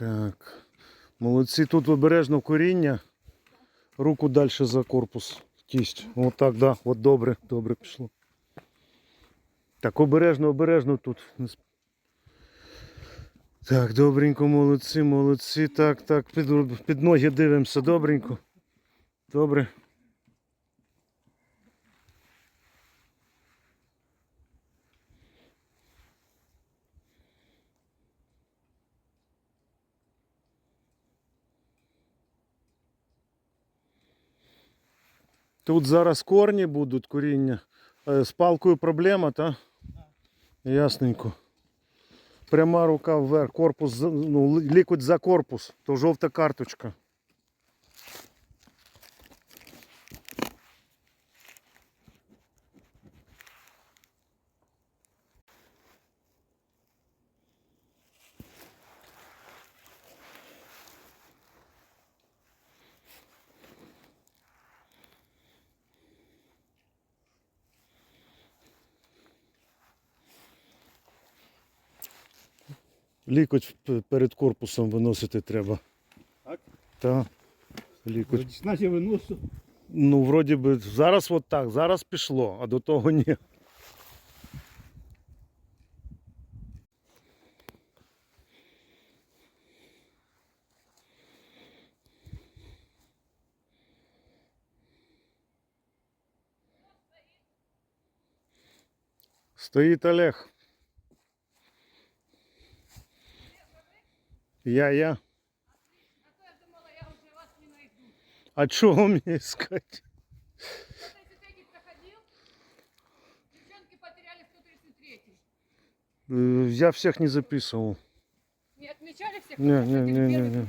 Так. Молодці. Тут обережно коріння. Руку далі за корпус. Кість. Отак, так, да. От добре, добре пішло. Так, обережно, обережно тут. Так, добренько, молодці, молодці. Так, так, під, під ноги дивимося, добренько. Добре. Тут зараз корні будуть, коріння. Е, З палкою проблема, та? Ясненько. Пряма рука вверх, корпус, ну, лікоть за корпус, то жовта карточка. Лікоть перед корпусом виносити треба. Так? Так. Лікоть. Значить виносу. Ну, вроді би, зараз от так, зараз пішло, а до того ні. Стоїть Олег. Я, я. А то я думала, я уже вас не найду. А искать? Кто-то из этих проходил? Девчонки потеряли 133 Я всех не записывал. Не отмечали всех? Не, не, не, не, не.